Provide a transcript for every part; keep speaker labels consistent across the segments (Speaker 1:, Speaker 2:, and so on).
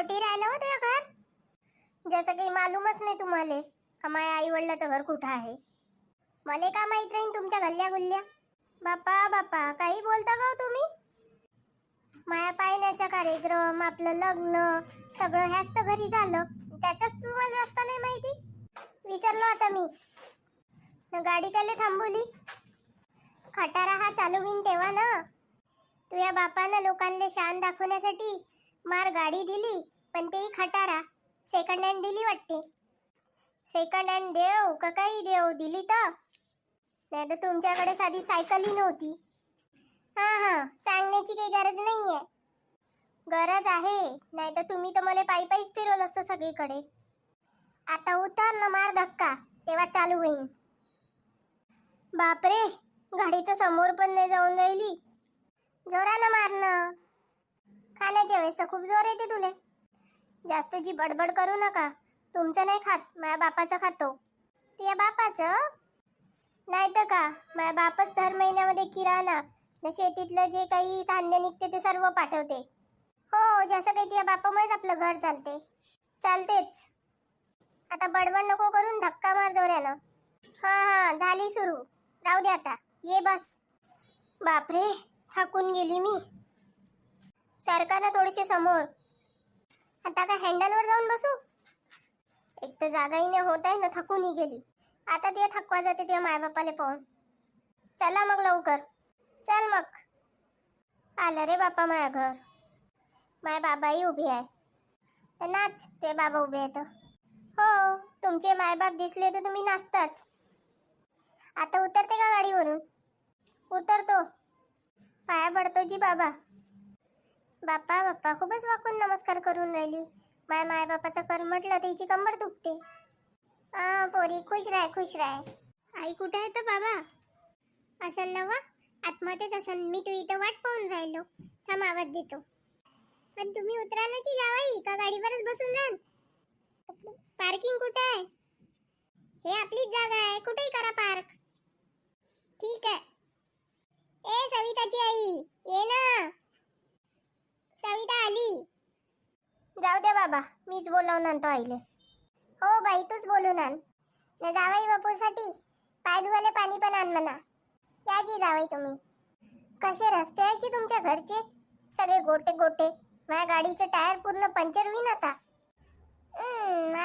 Speaker 1: कोटी राहिलं हो तुझ्या घर? जसं काही मालूमच नाही तुम्हाला. का माझ्या आई वडिलाचं घर कुठं आहे? मला का माहीत राहीन तुमच्या गल्ल्या गुल्ल्या? बापा बापा काही बोलता का हो तुम्ही? माया पायण्याचा कार्यक्रम आपलं लग्न सगळं ह्याच तर घरी झालं. त्याचाच तुम्हाला रस्ता नाही माहिती? विचारलो आता मी. न गाडी काले थांबवली? खटारा हा चालू होईन तेव्हा ना. तुझ्या बापानं लोकांना शान दाखवण्यासाठी मार गाडी दिली पण तेही खटारा. सेकंड हँड दिली वाटते. सेकंड हँड देव का काही देव? दिली तर? नाही तर तुमच्याकडे साधी सायकलही नव्हती. हा हा सांगण्याची काही गरज नाही आहे गरज आहे नाही तर तुम्ही तर मला पायी पायीच फिरवलं असतं सगळीकडे. आता उतर ना मार धक्का तेव्हा चालू होईन. बापरे गाडीचं समोर पण नाही जाऊन राहिली. जोरानं मारणं. खाण्याच्या वेळेस तर खूप जोर येते तुले. जास्त जी बडबड करू नका. तुमचं नाही खात माझ्या बापाचं खातो. तुझ्या बापाचं? नाही तर का? माझ्या बापच दर महिन्यामध्ये किराणा. न शेतीतलं जे काही धान्य निघते ते सर्व पाठवते. हो जसं काही तुझ्या बापामुळेच आपलं घर चालते. चालतेच. आता बडबड नको करून धक्का मार जोऱ्यानं. हां हां झाली सुरू. राहू दे आता. ये बस. बापरे थकून गेली मी. सरका ना थोडीशी समोर. आता काय हँडलवर जाऊन बसू? एक तर जागाही नाही होत आहे ना थकूनही गेली. आता ते थकवा जाते तुझ्या मायबापाला पाहून. चला मग लवकर. चल मग. आलं रे बापा माझ्या घर. माय बाबाही उभी आहे. तर नाच ते बाबा उभे आहेत. हो तुमचे मायबाप दिसले तर तुम्ही नाचताच. आता उतरते का गाडीवरून? उतरतो. पाया पडतो जी बाबा. बाप्पा बाप्पा खूपच वाकून नमस्कार करून राहिली. माय माय बापाचं कर म्हटलं तिची कंबर दुखते. आ पोरी खुश राह खुश राह. आई कुठे आहे तर बाबा? असेल ना वा आत्महत्येच असेल मी तू इथं वाट पाहून राहिलो. थांब आवाज देतो. पण तुम्ही उतरायची जावाई का गाडीवरच बसून राहाल पार्किंग कुठे आहे? हे आपलीच जागा आहे. कुठेही करा पार्क ठीक आहे ए सविताची आई ये ना सविता आली जाऊ दे बाबा मीच बोलावून आणतो आईले. हो बाई तूच बोलून आण न जावाई बापूसाठी पाय धुवाले पाणी पण आण म्हणा. याची जावाई तुम्ही. कसे रस्ते आहे की तुमच्या घरचे? सगळे गोटे गोटे. माझ्या गाडीचे टायर पूर्ण पंक्चर होईन आता.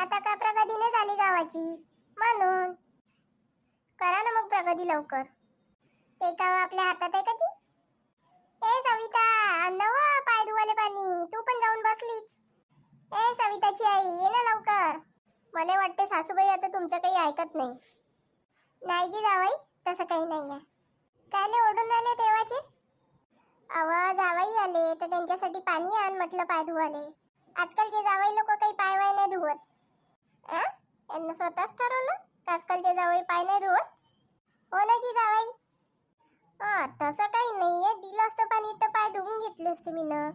Speaker 1: आता का प्रगती नाही झाली गावाची? म्हणून. करा ना मग प्रगती लवकर. ते का हो आपल्या हातात आहे का ती ए सविता नव पाय धुवाले पाणी तू पण जाऊन बसलीच ए सविताची आई ये ना लवकर मला वाटते सासूबाई आता तुमचं काही ऐकत नाही. नाही जी जावाई तसं काही नाही आहे. नाही ओढून राहिले तेव्हाचे आवाज जावाई आले तर त्यांच्यासाठी पाणी आण म्हटलं पाय धुवाले आजकालचे जावाई लोक काही पाय वाय नाही धुवत. आ? यांना स्वतःच ठरवलं? आजकालचे जावाई पाय नाही धुवत? हो ना जी जावाई. हा तसं काही नाही आहे दिलं असतं पाणी तर पाय धुवून घेतले असते मी ना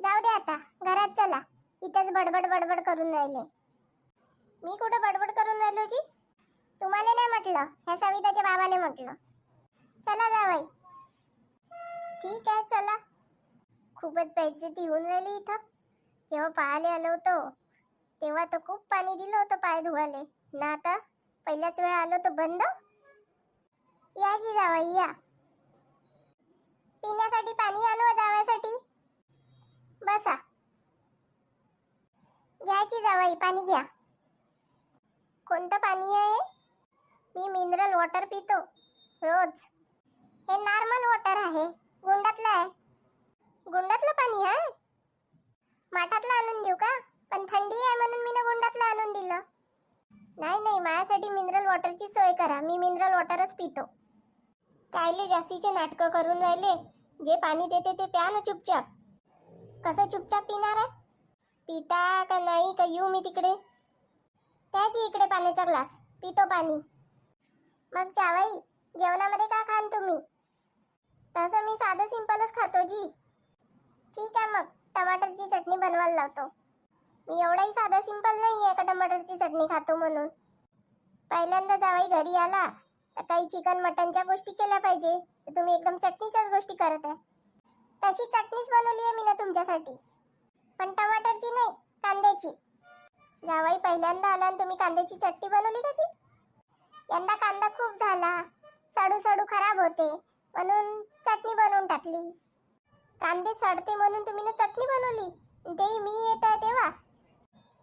Speaker 1: जाऊ दे आता घरात चला. इथंच बडबड बडबड करून राहिले. मी कुठं बडबड करून राहिलो जी तुम्हाला नाही म्हटलं. ह्या सविताच्या बाबाने म्हटलं. चला जावाई ठीक आहे चला. खूपच बेइज्जती होऊन राहिली इथं. जेव्हा पाहायला आलो होतो तेव्हा तर खूप पाणी दिलं होतं पाय धुवाले ना आता? पहिल्याच वेळा आलो तर बंद? या जी जावाई या. पिण्यासाठी पाणी आणू हो जावासाठी? बसा. घ्यायची जावाई पाणी घ्या. कोणतं पाणी आहे? मी मिनरल वॉटर पितो रोज. हे नॉर्मल वॉटर आहे गुंडातलं आहे. गुंडातलं पाणी आहे? माठातलं आणून देऊ का? पण थंडी आहे म्हणून मी ना गुंडातलं आणून दिलं. नाही नाही माझ्यासाठी मिनरल वॉटरची सोय करा. मी मिनरल वॉटरच पितो. कायले जास्तीचे नाटकं करून राहिले. जे पाणी देते ते प्या ना चुपचाप. कसं चुपचाप पिणार आहे? पिता का नाही का येऊ मी तिकडे? त्याची इकडे पाण्याचा ग्लास पितो पाणी. मग जावाई जेवणामध्ये का खान तुम्ही? तसं मी साधं सिंपलच खातो जी. ठीक आहे मग टमाटरची चटणी बनवायला लावतो. मी एवढाही साधा सिंपल नाही आहे का टमाटरची चटणी खातो म्हणून. पहिल्यांदा जावाई घरी आला तर काही चिकन मटनच्या गोष्टी केल्या पाहिजे. तर तुम्ही एकदम चटणीच्याच गोष्टी करत आहे. तशी चटणीच बनवली आहे मी ना तुमच्यासाठी. पण टमाटरची नाही कांद्याची. जावाई पहिल्यांदा आला आणि तुम्ही कांद्याची चटणी बनवली का जी? यंदा कांदा खूप झाला. सडू सडू खराब होते. म्हणून चटणी बनवून टाकली. कांदे सडते म्हणून तुम्ही ना चटणी बनवली? ते मी येत आहे तेव्हा?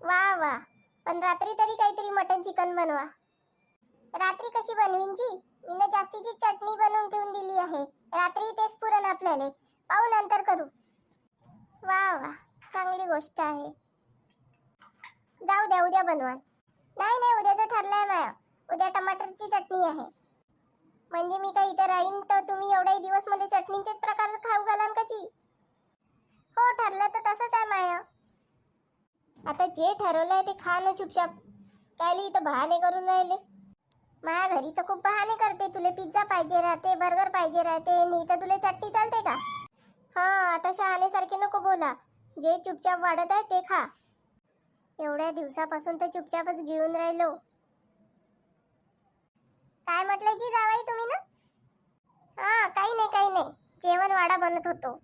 Speaker 1: वा वा. पण रात्री तरी काहीतरी मटन चिकन बनवा. रात्री कशी बनवीन जी? मी ना जास्तीची चटणी बनवून ठेवून दिली आहे. रात्री तेच पुरण आपल्याला. पाहू नंतर करू. वा वा. चांगली गोष्ट आहे. जाऊ द्या उद्या बनवा. नाही नाही उद्याचं ठरलंय माया उद्या टमाटरची चटणी आहे. म्हणजे मी काही इथं राहीन तर तुम्ही एवढाही दिवस मला चटणीचेच प्रकार खाऊ घालाल का जी हो ठरलं तर तसंच आहे माया आता जे ठरवलंय ते खा ना चुपचाप. काय इथं बहाणे करून राहिले? माझ्या घरी तर खूप बहाणे करते. तुला पिझ्झा पाहिजे राहते बर्गर पाहिजे राहते. नाही तर तुला चटणी चालते का? हा आता शहाण्यासारखे नको बोला. जे चुपचाप वाढत आहे ते खा. एवढ्या दिवसापासून तर चुपचापच गिळून राहिलो. काय म्हटलं जी जावाई तुम्ही ना? हा काही नाही काही नाही. जेवण वाडा बनत होतो.